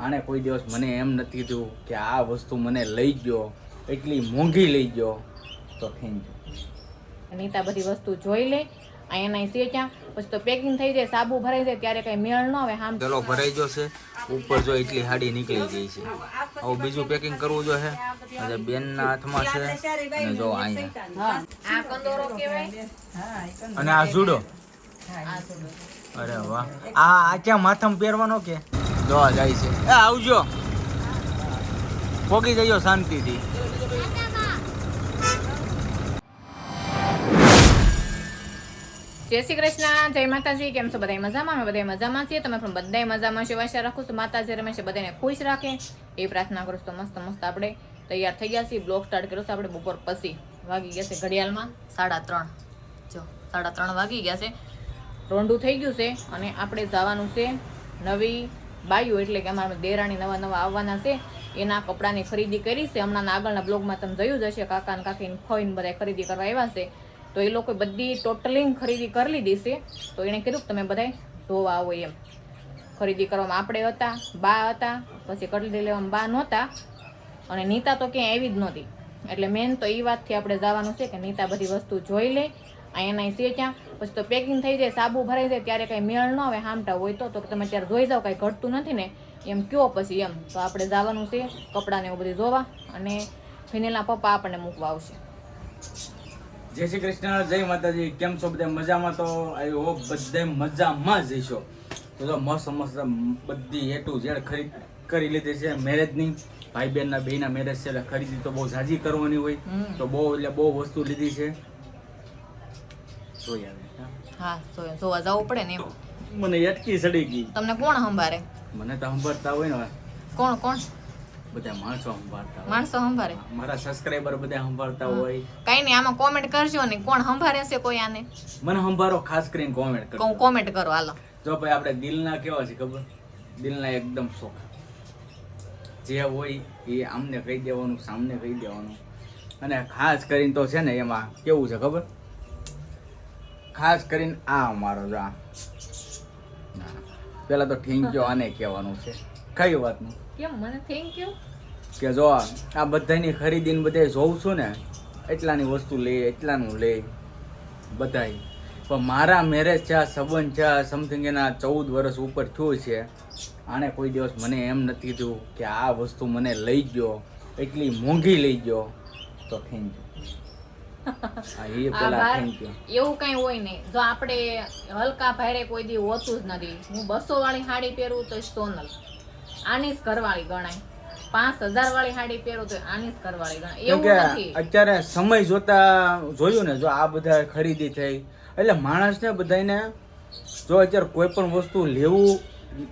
આણે કોઈ દિવસ મને એમ નથી કીધું કે આ વસ્તુ મને લઈ ગયો એટલી મોંઘી લઈ ગયો. તો થેન્ક યુ નીતા બધી વસ્તુ જોઈ લે અહીંયા નહીં ક્યાં? પછી તો પેકિંગ થઈ જાય સાબુ ભરાઈ જાય ત્યારે કઈ મેળ ન આવે આમ. ચલો ભરાઈ ગયો છે. ઉપર જો એટલી હાડી નીકળી ગઈ છે. હવે બીજું પેકિંગ કરવું જો છે અને બેનના હાથમાં છે અને જો અહીંયા. આ કંદોરો કહેવાય. અને આ જુડો. અરે વાહ. આ આ ક્યાં માથમ પહેરવાનો કે? જો આ જાય છે. એ, આવજો. પોગી જજો શાંતિથી. જય શ્રી કૃષ્ણ. જય માતાજી. કેમ છો? બધા મજામાં? અમે બધા મજામાં છીએ. તમે પણ બધા મજામાં છે. આશા રાખું છું માતાજી રમેશે બધાને ખુશ રાખે. એ પ્રાર્થના કરું તો મસ્ત મસ્ત આપણે તૈયાર થઈ ગયા છીએ. બ્લોગ સ્ટાર્ટ કર્યો છે આપણે બપોર પછી. વાગી ગયા છે ઘડિયાળમાં સાડા ત્રણ. જો, સાડા ત્રણ વાગી ગયા છે. રોંડું થઈ ગયું છે અને આપણે જવાનું છે નવી બાયુ એટલે કે અમારા દેરાણી નવા નવા આવવાના છે. એના કપડાની ખરીદી કરી છે. હમણાં આગળના બ્લોગમાં તમે જોયું જ હશે કાકા ને કાકીને ફોઈન બધા ખરીદી કરવા આવ્યા છે. તો એ લોકો બધી ટોટલી ખરીદી કરી લીધી છે. તો એણે કીધું કે તમે બધા જોવા આવો એમ. ખરીદી કરવામાં આપણે હતા, બા હતા, પછી કટલી લેવામાં બા નહોતા. અને નીતા તો ક્યાંય આવી જ નહોતી. એટલે મેન તો એ વાતથી આપણે જવાનું છે કે નીતા બધી વસ્તુ જોઈ લે અહીંયા છે ક્યાં? પછી તો પેકિંગ થઈ જાય સાબુ ભરાઈ જાય ત્યારે કંઈ મેળ ન આવે હામટા હોય તો. તો તમે ત્યારે જોઈ જાઓ કાંઈ ઘટતું નથી ને એમ કયો પછી એમ. તો આપણે જવાનું છે કપડાને એવું બધું જોવા અને ફિનેલના પપ્પા આપણને મૂકવા આવશે. જય શ્રી કૃષ્ણ જય માતાજી. કેમ છો બધા? મજામાં તો? આઈ હોપ બધા મજામાં જ હશો. તો જો મસ્ત મસ્ત બધી એ ટુ ઝેડ ખરીદ કરી લીધી છે મેરેજની ભાઈ બહેનના બેના મેરેજ છે એટલે ખરીદી તો બહુ ઝાઝી કરવાની હોય. તો બહુ એટલે બહુ વસ્તુ લીધી છે. હા. હા તો જોવા પડે ને એમ. મને અટકી સડી ગઈ. તમને કોણ સંભારે? મને તો સંભાળતા હોય ને કોણ કોણ? બધા માણસો સંભાળતા માણસો સંભાળે મારા સબસ્ક્રાઇબર બધા સંભાળતા હોય. કઈ નહીં આમાં કોમેન્ટ કરજો ને. કોણ સંભાળે છે કોઈ આને? મને સંભાળો ખાસ કરીને કોમેન્ટ કરો કોમેન્ટ કરો હાલો. જો ભાઈ આપણે દિલના કેવા છે ખબર? દિલના એકદમ શોખ. જે હોય એ આમને કહી દેવાનું સામને કહી દેવાનું. અને ખાસ કરીને તો છે ને એમાં કેવું છે ખબર? ખાસ કરીને આ અમારો જો આ. પેલા તો ઠીંક્યો આને કહેવાનું છે. કઈ વાતનું? કેમ? મને થેન્ક યુ કે જો આ બધાની ખરીદીને બધે જોઉં છું ને એટલાની વસ્તુ લે એટલાનું લે બધાય. પણ મારા મેરેજ છે આ સંબંધ છે આ સમથિંગ એના ચૌદ વર્ષ ઉપર થયું છે. આણે કોઈ દિવસ મને એમ નથી કીધું કે આ વસ્તુ મને લઈ ગયો એટલી મોંઘી લઈ ગયો. તો થેન્ક યુ એ પેલા આભાર થેન્ક યુ એવું કઈ હોય નહીં. જો આપણે હલકા ભારે કોઈ દી હોતું જ નથી. હું બસો વાળી સાડી પહેરું તો સોનલ. આની જ ઘરવાળી ગણાય. પાંચ હજાર વાળી સાડી પહેરું તો આની જ ઘરવાળી ગણાય. એવું નથી. અત્યારે સમય જોતા જોયું ને જો આ બધા ખરીદી થઈ. એટલે માણસને બધાને જો અત્યારે કોઈ પણ વસ્તુ લેવું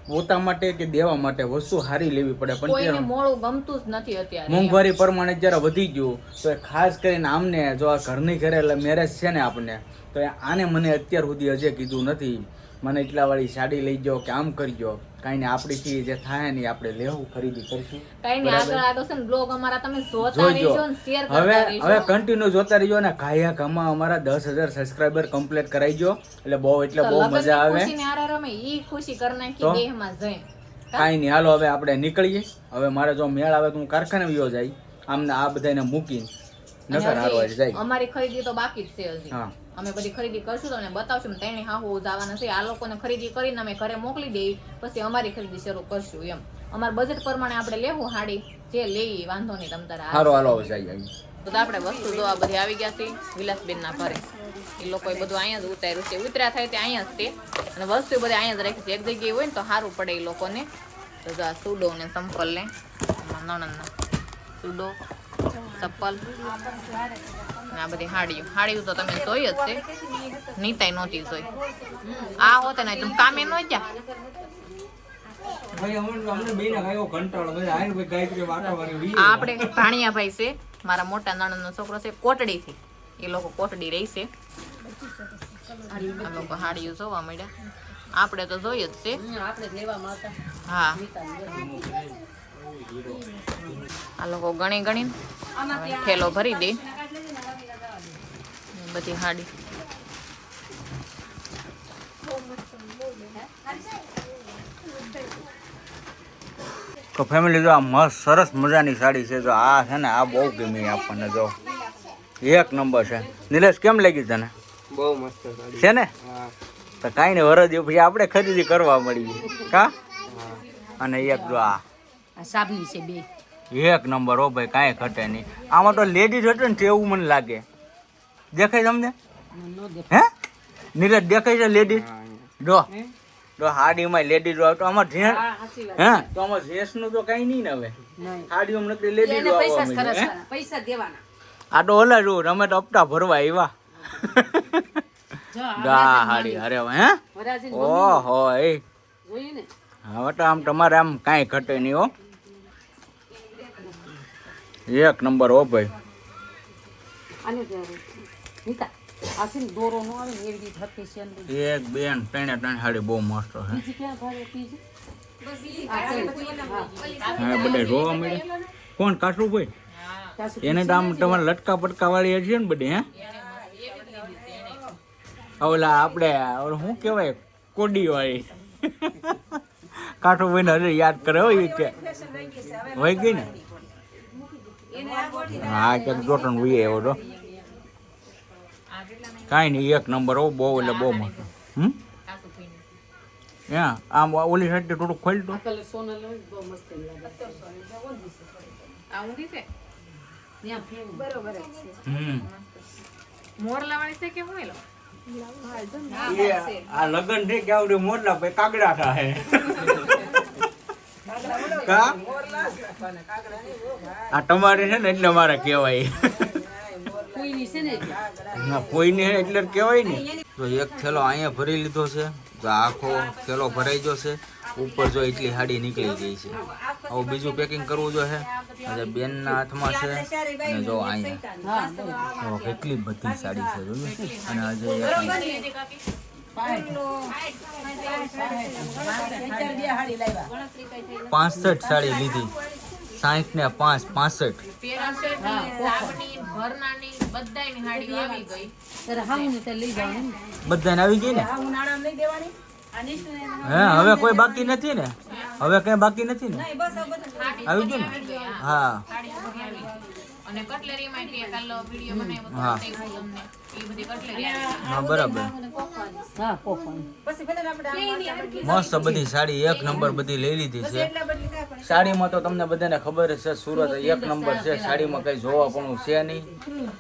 પોતા માટે કે દેવા માટે વસ્તુ સારી લેવી પડે પણ કોઈને ગમતું જ નથી અત્યારે. મોંઘવારી પ્રમાણે જ્યારે વધી ગયું તો ખાસ કરીને આમને જો આ ઘરની ઘરે એટલે મેરેજ છે ને આપણને તો આને મને અત્યાર સુધી હજે કીધું નથી. મને એટલા વાળી સાડી લઈ જાઓ કે આમ કરજો કાંઈ ને આપણીથી જે થાય ને આપણે લેવું ખરીદી કરશું. કઈ નહીં આગળ આગળ છે ને બ્લોગ અમારા તમે જોતા રહેજો ને શેર હવે હવે કન્ટિન્યુ જોતા રહેજો ને કાયા કામમાં અમારા દસ હજાર સબસ્ક્રાઈબર કમ્પ્લીટ કરાઈજો. એટલે બહુ એટલે બહુ મજા આવે. રમે ઈ ખુશી કરી નાખી? દેહમાં જઈ કાંઈ નહીં હાલો હવે આપણે નીકળીએ. હવે મારે જો મેળ આવે તો હું કારખાને વિયો જાય. આમને આ બધાને મૂકીને. નકર હારવા જાય. અમારી ખરીદી તો બાકી જ છે હજી. હા. અમે બધી ખરીદી કરશું તમને બતાવશું તેને હા હું જવાના છે. આ લોકોને ખરીદી કરીને અમે ઘરે મોકલી દઈએ પછી અમારી ખરીદી શરૂ કરશું એમ. અમારા બજેટ પ્રમાણે આપણે લેવું હાડી જે લઈ વાંધો નહીં તમ તારે. હારો હાલો હવે તો તો આપણે વસ્તુ જો આ બધી આવી ગયા છે વિલાસબેન ના ઘરે. એ લોકોએ બધું અહીંયા જ ઉતાર્યું છે. ઉતર્યા થાય તે અહીંયા જ તે. અને વસ્તુ બધી અહીંયા જ રાખી છે. એક જગ્યાએ હોય ને તો સારું પડે એ લોકોને. તો જો આ સુડો ને સંપલ ને નણંદના. સુડો ચપ્પલ. ને આ બધી હાડીઓ. હાડીઓ તો તમે જોઈ જ છે. નીતાય નહોતી જોઈ. આ હોતે ને તમે કામે ન જા. ભાઈ અમને અમને બેને કયો કંટાળો બધા આઈને ભાઈ આપણે છે મારા મોટા નણંદનો છોકરો છે કોટડીથી. એ લોકો કોટડી રહેશે આ લોકો હાડીઓ જોવા મળ્યા. આપણે તો જોઈએ જ છે. હા. આ લોકો ગણી ગણી થેલો ભરી દે. બધી હાડી. તો ફેમિલી જો આ મસ્ત સરસ મજાની સાડી છે. જો આ છે ને આ બહુ ગમી આપણને જો. એક નંબર છે. નિલેશ કેમ લાગી તને? બહુ મસ્ત છે ને? તો કાંઈ નહીં વરદ પછી આપણે ખરીદી કરવા મળી. કા? હા. અને એક જો આ. આ સાબની છે બે. એક નંબર હો ભાઈ કાંઈ ઘટે નહીં. આમાં તો લેડીઝ હતું ને એવું મને લાગે. દેખાય તમને? હે? નીરજ દેખાય છે લેડીઝ જો. જો હાડીમાં લેડીઝ તો આમાં જે હા તો આમાં જેન્ટ્સનું તો કાંઈ નહીં ને હવે. હાડી અમને નકરી લેડી લેડીઝ પૈસા? દેવાના. આ તો ઓલા જો અમે તો હપ્તા ભરવા આવ્યા. જો આ હાડી અરે હે? ઓહો એ. હવે તો આમ તમારે આમ કાંઈ ઘટે નહીં હો. એક નંબર હો ભાઈ. આને આ છે ને દોરો નો આવે ને એવી હતી છે ને એક બેન ત્રણે ત્રણ હાડી બહુ મસ્ત છે. બીજી ક્યાં હા. હા બધા જોવા મળે કોણ? કાસુ ભાઈ એને તો આમ તમારે લટકા પટકા વાળી હશે ને બધી હે? ઓલા આપણે ઓલું શું કહેવાય? કોડી વાળી કાઠું ભાઈ હજુ યાદ કરે હોય એ કે. વહી ગઈ ને? હા ક્યાંક જોટણ વી એવો તો. કાંઈ નહીં એક નંબર હો બહુ એટલે બહુ મોટો. હમ? હા આમ ઓલી સાઈડ થોડુંક ખોલ તો ત્યાં લગન છે. કે આવડે મોરલા ભાઈ કાગડા થાય કા? આ તમારે છે ને એટલે મારે કહેવાય. ને કોઈને એટલે કહેવાય ને. તો એક થેલો અહીંયા ભરી લીધો છે તો આખો થેલો ભરાઈ ગયો છે. ઉપર જો એટલી હાડી નીકળી ગઈ છે. આવું બીજું પેકિંગ કરવું જો છે અને બેનના હાથમાં છે અને જો અહીંયા. કેટલી બધી સાડી છે જોયું અને આજે પાંસઠ સાડી લીધી. સાઠ ને પાંચ પાસઠ. બધાયની આવી ગઈ. લઈ જવાનું. બધાને આવી ગઈ ને? હે હવે કોઈ બાકી નથી ને? હવે કઈ બાકી નથી ને? આવી ગયું ને? હા. અને કટલેરીમાં તે કાલો વીડિયો બનાવ્યો હતો, હા. તમને. એ બધી કટલેરી હા બરાબર હા બરાબર. હા આપણે મસ્ત બધી સાડી એક નંબર બધી લઈ લીધી છે. સાડીમાં તો તમને બધાને ખબર જ છે સુરત એક નંબર છે સાડીમાં કઈ જોવા પણ છે નહીં.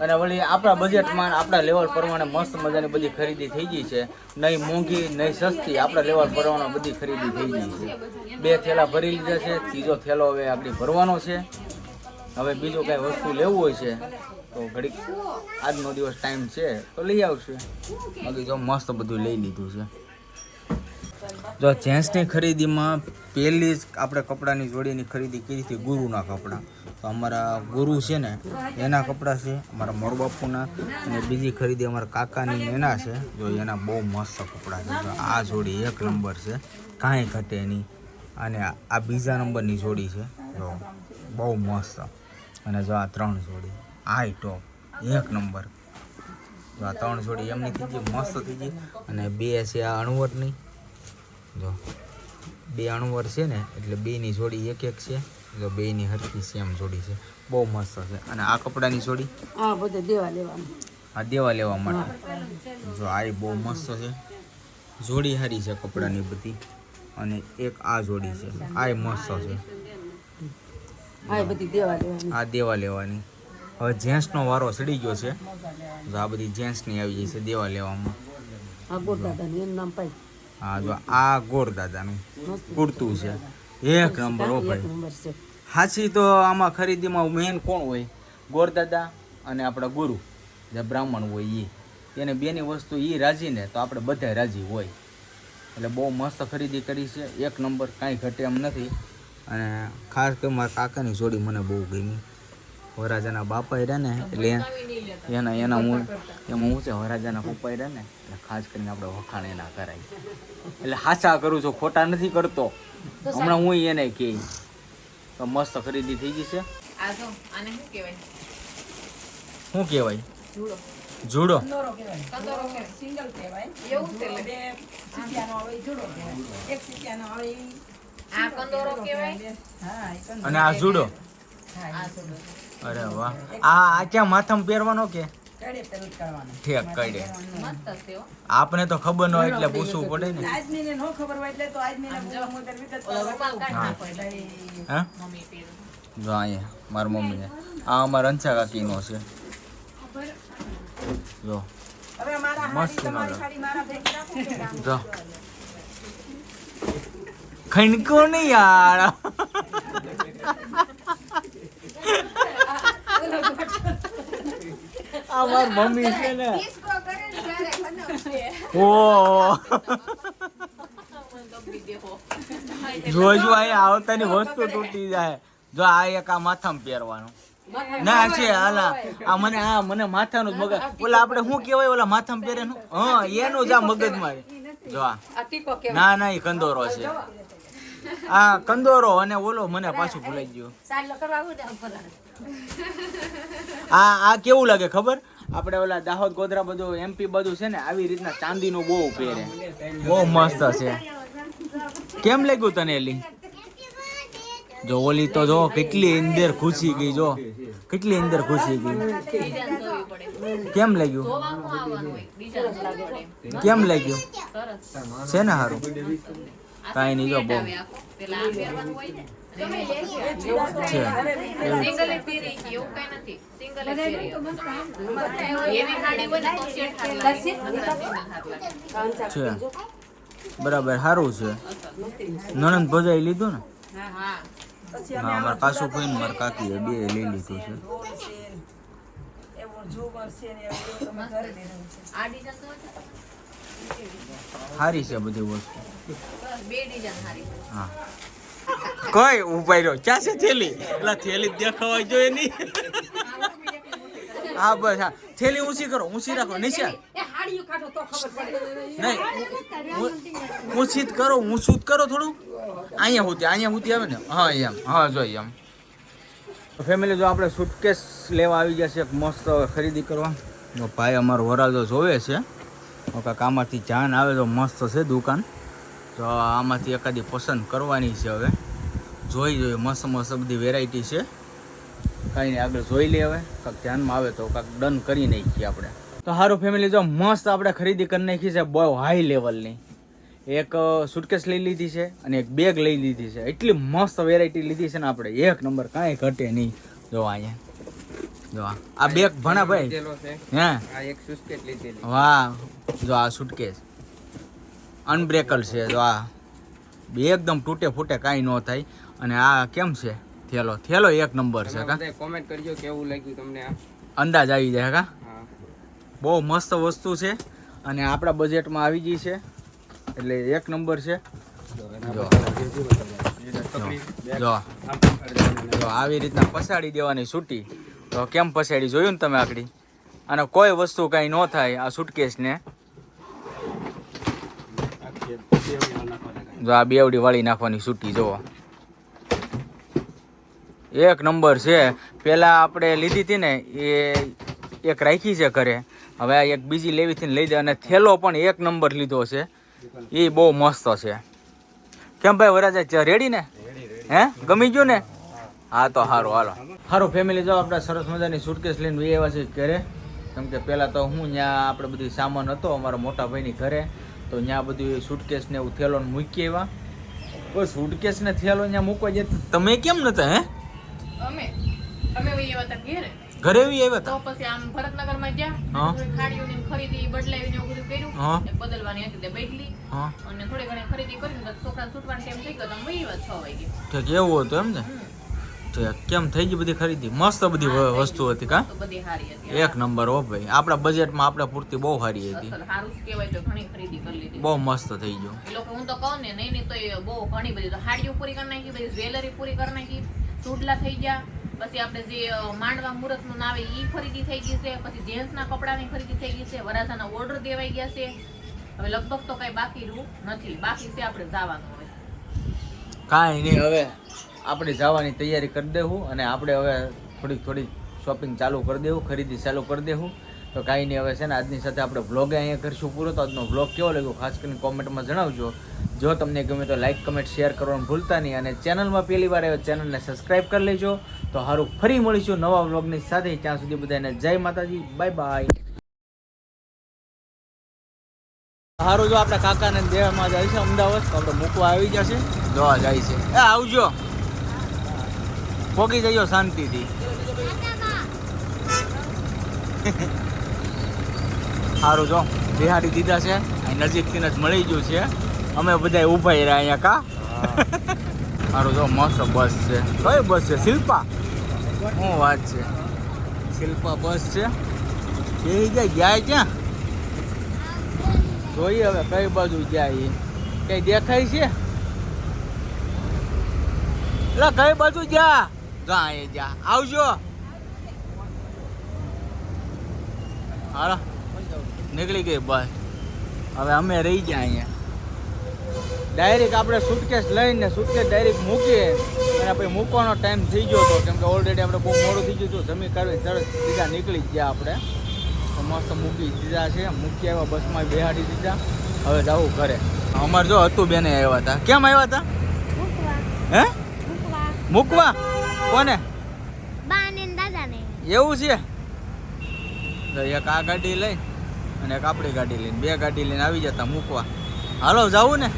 અને વળી આપણા બજેટમાં આપણા લેવલ પ્રમાણે મસ્ત મજાની બધી ખરીદી થઈ ગઈ છે. નહીં મોંઘી નહીં સસ્તી આપણા લેવલ પ્રમાણે બધી ખરીદી થઈ ગઈ છે. બે થેલા ભરી લીધા છે ત્રીજો થેલો હવે આપણી ભરવાનો છે. હવે બીજું કઈ વસ્તુ લેવું હોય છે, તો ઘડીક આજનો દિવસ ટાઈમ છે, તો લઈ આવશે. બાકી જો મસ્ત બધું લઈ લીધું છે. જો જેન્ટ્સની ખરીદીમાં પહેલી જ આપણે કપડાની જોડીની ખરીદી કરી હતી ગુરુના કપડાં. તો અમારા ગુરુ છે ને, એના કપડાં છે, અમારા મોરબાપુના. અને બીજી ખરીદી અમારા કાકાની એના છે. જો એના બહુ મસ્ત કપડાં છે. આ જોડી એક નંબર છે. કાંઈ ઘટે નહીં. અને આ બીજા નંબરની જોડી છે. જો બહુ મસ્ત. અને જો આ ત્રણ જોડી. High top. એક નંબર. જો આ ત્રણ જોડી એમની થઈ ગઈ મસ્ત થઈ ગઈ. અને બે છે આ અણવરની. જો. બે અણવર છે ને એટલે બેની જોડી એક એક છે. જો બેની હરખી સેમ જોડી છે. બહુ મસ્ત છે. અને આ કપડાની જોડી? હા બધે દેવા લેવાનું. આ દેવા લેવા માટે. જો આ બહુ મસ્ત છે. જોડી સારી છે કપડાની બધી. અને એક આ જોડી છે. આ મસ્ત છે. બધી દેવા લેવાની આ દેવા લેવાની. હવે જેન્ટ્સનો વારો સડી ગયો છે. તો આ બધી જેન્ટ્સની આવી જાય છે દેવા લેવામાં. હા ગોરદાદા એનું નામ પાઈ હા જો આ ગોર દાદાનું કુર્તું છે. એક નંબર ઓ ભાઈ. હાચી તો આમાં ખરીદીમાં મેન કોણ હોય? ગોરદાદા અને આપણા ગુરુ. જે બ્રાહ્મણ હોય એ એને બેની વસ્તુ એ રાજી ને તો આપણે બધા રાજી હોય. એટલે બહુ મસ્ત ખરીદી કરી છે. એક નંબર કાંઈ ઘટે એમ નથી. અને ખાસ કરી મારા કાકાની જોડી મને બહુ ગમી. વરાજાના બાપા રહ્યા ને એટલે એના એના હું એમાં હું છે વરાજાના પપ્પા રહ્યા ને એટલે ખાસ કરીને આપણે વખાણ એના કરાય. એટલે હાસા કરું છું ખોટા નથી કરતો. હમણાં હું એને કહી. તો મસ્ત ખરીદી થઈ ગઈ છે. આ જો, આને શું કહેવાય? જુડો. સિંગલ કહેવાય. એવું. આ કંદોરો કહેવાય? અને આ જુડો. અરે વાહ. આ આ ક્યાં માથામાં પહેરવાનો કે? ઠેક કડે મસ્ત આપને તો ખબર ન હોય એટલે પૂછવું પડે ને. એટલે હા. મમ્મી પહેરું. જો અહીંયા મારા મમ્મીને. આ અમારા અંછા કાકીનો છે. જો. મસ્ત જો. ખણકો ને યાર. આ માર મમ્મી છે ને. ઓ જો જો અહીંયા આવતાની વસ્તુ તૂટી જાય. જો આ એક આ માથામાં પહેરવાનું. ના છે, હાલા, આ મને આ મને માથાનું જ મગજ ઓલા આપણે શું કહેવાય? ઓલા માથામાં પહેરે નું હા, એનું જ આ મગજ મારે જો આ આ. ના ના, એ કંદોરો છે. આ કંદોરો અને ઓલો મને પાછું ભૂલાઈ ગયું. આ આ કેવું લાગે ખબર? આપણે ઓલા દાહોદ ગોધરા બધું એમપી બધું છે ને આવી રીતના ચાંદીનું બહુ પહેરે. બહુ મસ્ત છે. કેમ લાગ્યું તને એલી? જો ઓલી તો જો કેટલી અંદર ખુશી ગઈ જો. કેટલી અંદર ખુશી ગઈ. કેમ લાગ્યું? કેમ લાગ્યું? છે ને સારું કાંઈ નહીં જો બહુ. આવે આખો. પેલા આ પહેરવાનું હોય ને છે. બરાબર સારું છે. નણંદ ભજાઈ લીધું ને? હા હા. પાછું કોઈ કાસુ ને મારા કાકીએ બે લઈ લીધું છે. સારી છે બધી વસ્તુ. હા. કોઈ ઉપાય રહ્યો ક્યાં છે થેલી? એટલે થેલી દેખાવા જોઈએ નહીં. હા બસ હા. થેલી ઊંચી કરો ઊંચી રાખો નિશા નહીં ઊંચી જ કરો ઊંચું જ કરો થોડું. અહીંયા સુધી અહીંયા સુધી આવે ને? હા એમ. હા જો એમ. ફેમિલી જો આપણે સુટકેસ લેવા આવી ગયા છે એક મસ્ત ખરીદી કરવા. જો ભાઈ અમારો વરાજો જોવે છે. કામાંથી જાન આવે તો મસ્ત છે દુકાન. તો આમાંથી એકાદી પસંદ કરવાની છે હવે. જોઈ જોઈએ મસ્ત મસ્ત બધી વેરાયટી છે. કાંઈ નહીં આગળ જોઈ લઈએ હવે. કાંક ધ્યાનમાં આવે તો કાંઈક ડન કરી નાખીએ આપણે. તો સારું ફેમિલી જો મસ્ત આપણે ખરીદી કરી નાખી છે બહુ હાઈ લેવલની એક સુટકેસ લઈ લીધી છે અને એક બેગ લઈ લીધી છે. એટલી મસ્ત વેરાયટી લીધી છે ને આપણે. એક નંબર કાંઈ ઘટે નહીં. જો અહીંયા. જો આ. બેગ ભણા ભાઈ. હે એક લીધેલી વાહ જો આ સુટકેસ અનબ્રેકલ છે. જો આ બે એકદમ તૂટે ફૂટે કાંઈ ન થાય. અને આ કેમ છે? થેલો. થેલો એક નંબર છે કા? કોમેન્ટ કરજો કેવું લાગ્યું તમને આ. અંદાજ આવી જાય કા? બહુ મસ્ત વસ્તુ છે. અને આપણા બજેટમાં આવી ગઈ છે. એટલે એક નંબર છે. જો આવી રીતના પસાડી દેવાની છૂટી. તો કેમ પસાડી જોયું ને તમે આકડી? અને કોઈ વસ્તુ કાંઈ ન થાય આ સુટકેસને જો આ બેવડી વાળી નાખવાની સૂટી, જુઓ. એક નંબર છે. પેલા આપણે લીધી હતી ને, એ એક રાખી છે ઘરે. હવે આ એક બીજી લેવી હતી ને લઈ દે અને થેલો પણ એક નંબર લીધો છે. એ બહુ મસ્ત છે. કેમ ભાઈ, વરાજા રેડી ને? હે? ગમી ગયું ને? હા, તો સારું હાલો. સારું ફેમિલી જાઓ, આપણે સરસ મજાની સુટકેસ લઈને વી આવ્યા ઘરે. કેમ કે પહેલાં તો હું ત્યાં આપણે બધી સામાન હતો, અમારા મોટા ભાઈની ઘરે. તો ત્યાં બધું સુટકેસ ને એવું થેલો મૂકી આવ્યા. કોઈ સુટકેસ ને થેલો ત્યાં મૂકવા જતા તમે કેમ નતા હે? અમે. અમે વહી આવ્યા હતા ઘેરે. ઘરે વી આવ્યા તો હતા પછી આમ ભરતનગરમાં ગયા. હા. ને ખરીદી બદલાવી ને બધું કર્યું. બદલવાની હતી તે બદલી હા. અને થોડી ઘણી ખરીદી કરીને તો છોકરાને છૂટવાનો ટાઈમ થઈ ગયો તો અમે આવ્યા છ વાગે. એવું હતું એમ ને? ઠીક કેમ થઈ ગઈ બધી ખરીદી? મસ્ત બધી વસ્તુ હતી કા? તો બધી સારી હતી એક નંબર હો ભાઈ. આપણા બજેટમાં આપણે પૂરતી બહુ સારી હતી. અસલ સારું જ કહેવાય તો ઘણી ખરીદી કરી બહુ મસ્ત થઈ ગયું. લોકો હું તો કહું ને નહીં નહીં તો બહુ ઘણી બધી તો હાડીઓ પૂરી કરી નાખી બધી જ્વેલરી પૂરી કરી નાખી. સુડલા થઈ ગયા. પછી આપણે જે માંડવા મુહૂર્તનું આવે ઈ ખરીદી થઈ ગઈ છે. પછી જેન્ટ્સ ના કપડાની ખરીદી થઈ ગઈ છે. વરાજાના ઓર્ડર દેવાઈ ગયા છે. હવે લગભગ તો કઈ બાકી રહ્યું નથી. બાકી છે આપણે જવાનું હવે. કાંઈ નહીં. હવે આપણે જવાની તૈયારી કરી દેવું અને આપણે હવે થોડીક થોડીક શોપિંગ ચાલુ કરી દેવું ખરીદી ચાલુ કરી દેવું. તો કાંઈ નહીં હવે છે ને આજની સાથે આપણે વ્લોગ અહીંયા કરીશું પૂરો. તો આજનો વ્લોગ કેવો લાગ્યો ખાસ કરીને કોમેન્ટમાં જણાવજો. જો તમને ગમે તો લાઈક કમેન્ટ શેર કરવાનું ભૂલતા નહીં અને ચેનલમાં પહેલી વાર આવ્યો ચેનલને સબસ્ક્રાઈબ કરી લેજો. તો સારું ફરી મળીશું નવા વ્લોગની સાથે. ત્યાં સુધી બધાને જય માતાજી બાય બાય સારું જો આપણા કાકાને દેવામાં જાય છે અમદાવાદ. તો આપણે મૂકવા આવી જશે જોવા જાય છે. એ આવજો. પોગી જજો શાંતિથી. સારું જો બિહારી દીધા છે નજીકથી જ મળી ગયું છે. અમે બધા ઊભા રહ્યા અહીંયા કા? સારું જો મસ્ત બસ છે. કઈ બસ છે? શિલ્પા? શું વાત છે? શિલ્પા બસ છે? એ જાય ગયા ક્યાં? જોઈએ હવે કઈ બાજુ જાય કઈ દેખાય છે? એટલે કઈ બાજુ જા જા એ જા. આવજો. હાલો. નીકળી ગઈ બસ. હવે અમે રહી ગયા અહીંયા. ડાયરેક્ટ આપણે સુટકેસ લઈને સુટકેસ ડાયરેક્ટ મૂકીએ. અને પછી મૂકવાનો ટાઈમ થઈ ગયો હતો કેમ કે ઓલરેડી આપણે બહુ મોડું થઈ ગયું હતું જમી કરવી તરત સીધા નીકળી ગયા આપણે. તો મસ્ત મૂકી દીધા છે. મૂકી આવ્યા બસમાં બેહાડી દીધા. હવે જવું ઘરે. અમારે જો હતું બેને આવ્યા હતા. કેમ આવ્યા હતા? હે? મૂકવા? કોને? બાને ને દાદાને. એવું છે? તો એક આ ગાડી લઈ અને એક આપણી ગાડી લઈને. બે ગાડી લઈને આવી જતા મૂકવા. હાલો જાવું ને?